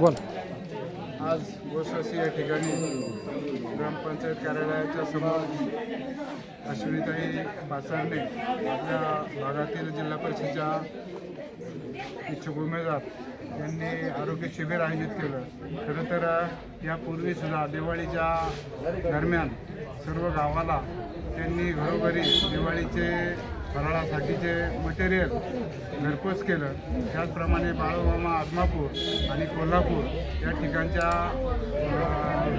बोल. आज गोष्टी या ठिकाणी ग्रामपंचायत कार्यालयाच्या समोर अश्विनीताई पाचारणे आपल्या भागातील जिल्हा परिषदेच्या इच्छुक उमेदवार यांनी आरोग्य शिबिर आयोजित केलं. खरं तर यापूर्वीसुद्धा दिवाळीच्या दरम्यान सर्व गावाला त्यांनी घरोघरी दिवाळीचे फराळासाठीचे मटेरियल घरपोच केलं त्याचप्रमाणे बाळूमामा आदमापूर आणि कोल्हापूर या ठिकाणच्या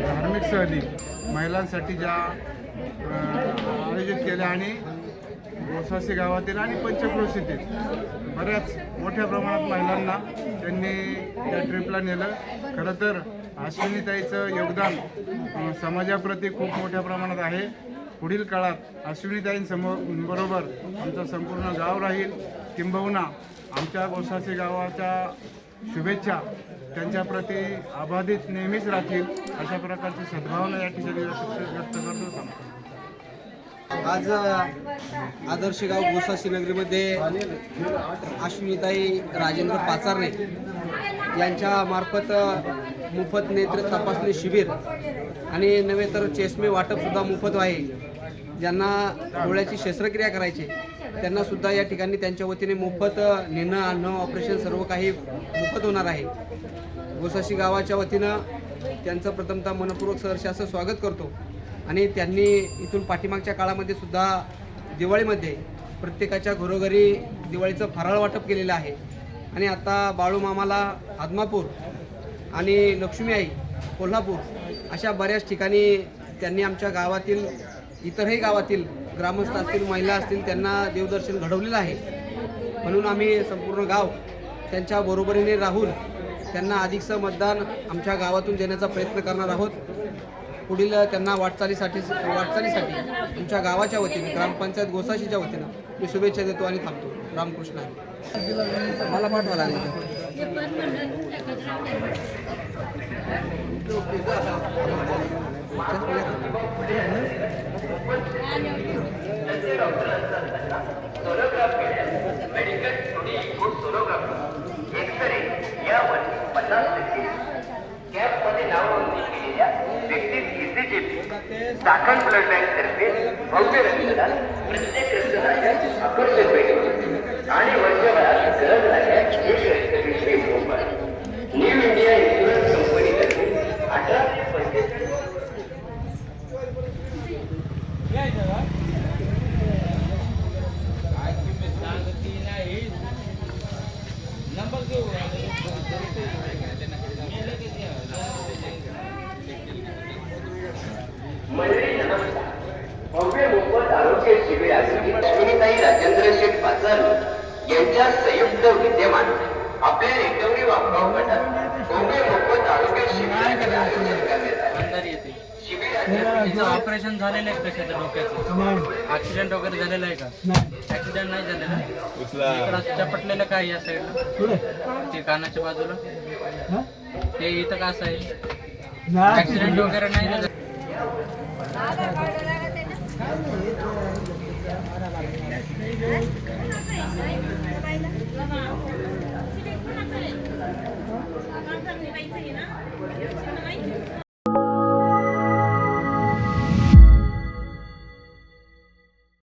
धार्मिक सहली महिलांसाठी ज्या आयोजित केल्या आणि गोसासी गावातील आणि पंचक्रोशीतील बऱ्याच मोठ्या प्रमाणात महिलांना त्यांनी त्या ट्रिपला नेलं. खरं तर अश्विनीताईचं योगदान समाजाप्रती खूप मोठ्या प्रमाणात आहे. पुढील काळात अश्विनीताईंसमोर बरोबर आमचं संपूर्ण गाव राहील. किंबहुना आमच्या गोसासी गावाच्या शुभेच्छा त्यांच्याप्रती अबाधित नेहमीच राहतील अशा प्रकारची सद्भावना या ठिकाणी व्यक्त करतो आज आदर्श गाव गोसासी नगरीमध्ये अश्विनीताई राजेंद्र पाचारणे यांच्या मार्फत मोफत नेत्र तपासणी शिबिर आणि नव्हे तर चेष्मे वाटपसुद्धा मोफत आहे. ज्यांना डोळ्याची शस्त्रक्रिया करायची त्यांना सुद्धा या ठिकाणी त्यांच्या वतीने मोफत नेणं आणणं ऑपरेशन सर्व काही मोफत होणार आहे. गोसाशी गावाच्या वतीनं त्यांचं प्रथमतः मनपूर्वक सहर्ष असं स्वागत करतो. आणि त्यांनी इथून पाठीमागच्या काळामध्ये सुद्धा दिवाळीमध्ये प्रत्येकाच्या घरोघरी दिवाळीचं फराळ वाटप केलेलं आहे. आणि आता बाळूमामाला आदमापूर आणि लक्ष्मी आई कोल्हापूर अशा बऱ्याच ठिकाणी त्यांनी आमच्या गावातील इतरही गावातील ग्रामस्थ असतील महिला असतील त्यांना देवदर्शन घडवलेलं आहे. म्हणून आम्ही संपूर्ण गाव त्यांच्या बरोबरीने राहून त्यांना अधिकचं मतदान आमच्या गावातून देण्याचा प्रयत्न करणार आहोत. पुढील त्यांना वाटचालीसाठी वाटचालीसाठी आमच्या गावाच्या वतीने ग्रामपंचायत गोसाशीच्या वतीनं मी शुभेच्छा देतो आणि थांबतो. रामकृष्ण. आहे मला पाठवा लागेल एक्सरे साखर ब्लड बँक तर्फे भव्य रक्तदान प्रत्येक रक्तदान आकर्षक भेट यांच्या संयुक्त विद्यमान आपल्या रिकव्हरी वापराव गटात भव्य मोफत आरोग्य शिबिराचे आयोजन करण्यात आले. शिबिराच्या ऑपरेशन झालेलं आहे कशाचं? डोक्याचं. ऍक्सिडेंट वगैरे झालेलं आहे का? ऍक्सिडेंट नाही झालेला इकडं असं चपटलेलं काय या साईडला ते कानाच्या बाजूला? ते इथं का असं आहे? ऍक्सिडेंट वगैरे नाही ना झालं?